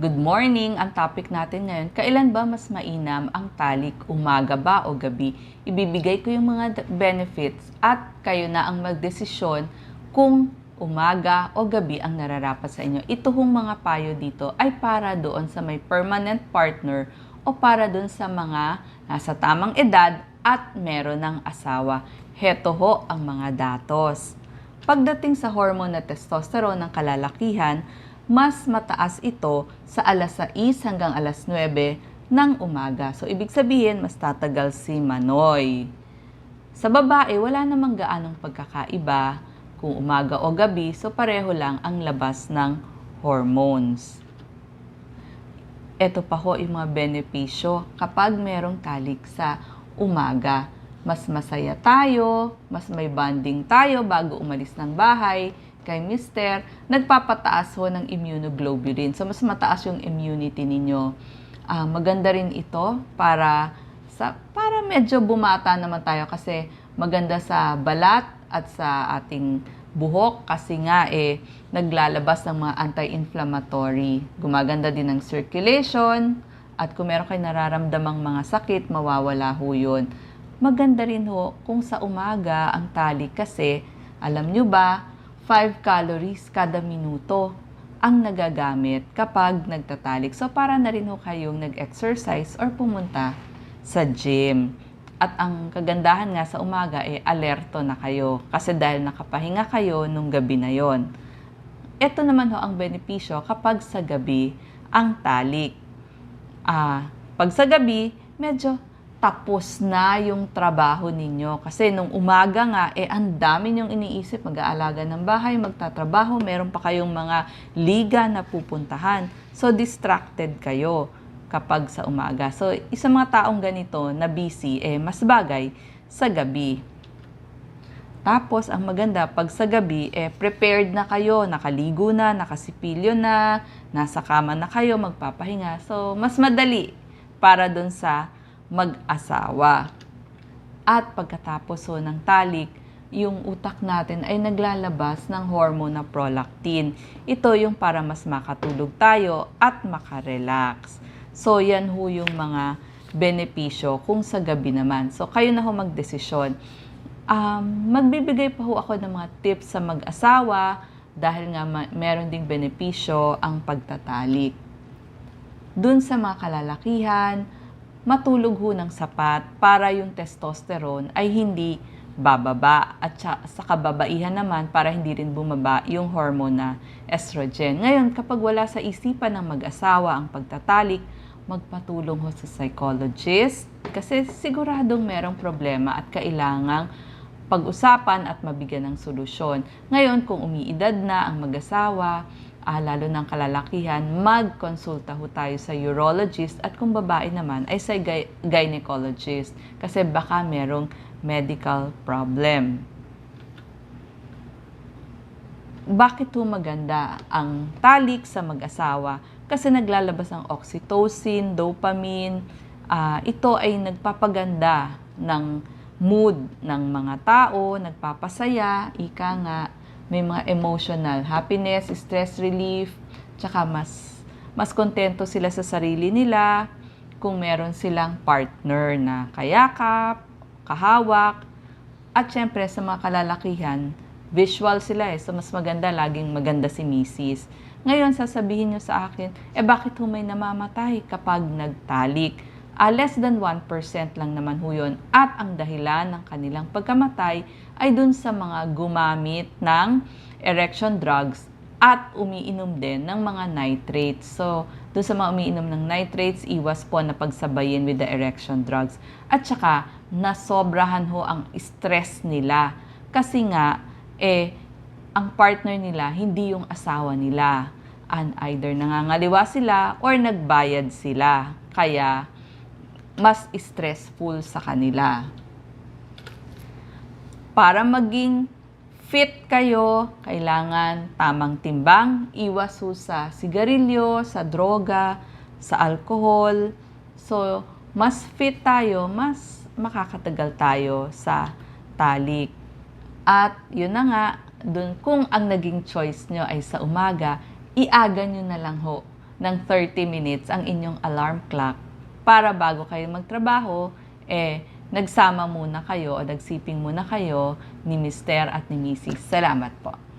Good morning! Ang topic natin ngayon, kailan ba mas mainam ang talik, umaga ba o gabi? Ibibigay ko yung mga benefits at kayo na ang magdesisyon kung umaga o gabi ang nararapat sa inyo. Ito hong mga payo dito ay para doon sa may permanent partner o para doon sa mga nasa tamang edad at meron ng asawa. Heto ho ang mga datos. Pagdating sa hormone na testosterone ng kalalakihan, mas mataas ito sa alas 6 hanggang alas 9 ng umaga. So, ibig sabihin, mas tatagal si Manoy. Sa babae, wala namang gaanong pagkakaiba kung umaga o gabi, so pareho lang ang labas ng hormones. Ito pa ho yung mga benepisyo kapag merong talik sa umaga. Mas masaya tayo, mas may bonding tayo bago umalis ng bahay kay mister, nagpapataas ho ng immunoglobulin. So, mas mataas yung immunity ninyo. Ah, maganda rin ito para sa para medyo bumata naman tayo kasi maganda sa balat at sa ating buhok kasi nga eh naglalabas ng mga anti-inflammatory. Gumaganda din ng circulation at kung meron kayo nararamdamang mga sakit, mawawala ho yun. Maganda rin ho kung sa umaga ang tali kasi alam nyo ba, 5 calories kada minuto ang nagagamit kapag nagtatalik. So, para na rin ho kayong nag-exercise or pumunta sa gym. At ang kagandahan nga sa umaga, eh, alerto na kayo. Kasi dahil nakapahinga kayo nung gabi na yon. Ito naman ho ang benepisyo kapag sa gabi ang talik. Ah, pag sa gabi, medyo tapos na yung trabaho ninyo. Kasi nung umaga nga, eh, ang dami niyong iniisip. Mag-aalaga ng bahay, magtatrabaho, meron pa kayong mga liga na pupuntahan. So, distracted kayo kapag sa umaga. So, isa mga taong ganito na busy, eh, mas bagay sa gabi. Tapos, ang maganda, pag sa gabi, eh, prepared na kayo, nakaligo na, nakasipilyo na, nasa kama na kayo, magpapahinga. So, mas madali para dun sa mag-asawa. At pagkatapos ho ng talik, yung utak natin ay naglalabas ng hormone na prolactin. Ito yung para mas makatulog tayo at makarelax. So, yan ho yung mga benepisyo kung sa gabi naman. So, kayo na ho magdesisyon. Um, magbibigay pa ho ako ng mga tips sa mag-asawa dahil nga meron ding benepisyo ang pagtatalik. Dun sa mga kalalakihan, matulog ho ng sapat para yung testosterone ay hindi bababa at sa, kababaihan naman para hindi rin bumaba yung hormone na estrogen. Ngayon, kapag wala sa isipan ng mag-asawa ang pagtatalik, magpatulong ho sa psychologist kasi siguradong merong problema at kailangang pag-usapan at mabigyan ng solusyon. Ngayon, kung umiidad na ang mag-asawa, ah, lalo ng kalalakihan, magkonsulta ho tayo sa urologist at kung babae naman ay sa gy- gynecologist kasi baka merong medical problem. Bakit ho maganda ang talik sa mag-asawa? Kasi naglalabas ang oxytocin, dopamine. Ah, ito ay nagpapaganda ng mood ng mga tao, nagpapasaya, ika nga, may mga emotional happiness, stress relief, tsaka mas mas kontento sila sa sarili nila kung meron silang partner na kayakap, kahawak, at syempre sa mga kalalakihan, visual sila eh. So mas maganda, laging maganda si Mrs. Ngayon, sasabihin nyo sa akin, eh bakit ho may namamatay kapag nagtalik? Ah, less than 1% lang naman ho yun. At ang dahilan ng kanilang pagkamatay ay dun sa mga gumamit ng erection drugs at umiinom din ng mga nitrates. So, dun sa mga umiinom ng nitrates, iwas po na pagsabayin with the erection drugs. At saka, nasobrahan ho ang stress nila. Kasi nga, eh, ang partner nila, hindi yung asawa nila. And either nangangaliwa sila or nagbayad sila. Kaya, mas stressful sa kanila. Para maging fit kayo, kailangan tamang timbang, iwas ho sa sigarilyo, sa droga, sa alcohol. So, mas fit tayo, mas makakatagal tayo sa talik. At yun na nga, dun, kung ang naging choice nyo ay sa umaga, iaga nyo na lang ho ng 30 minutes ang inyong alarm clock para bago kayo magtrabaho, eh, nagsama muna kayo o nagsiping muna kayo ni Mister at ni Mrs. Salamat po.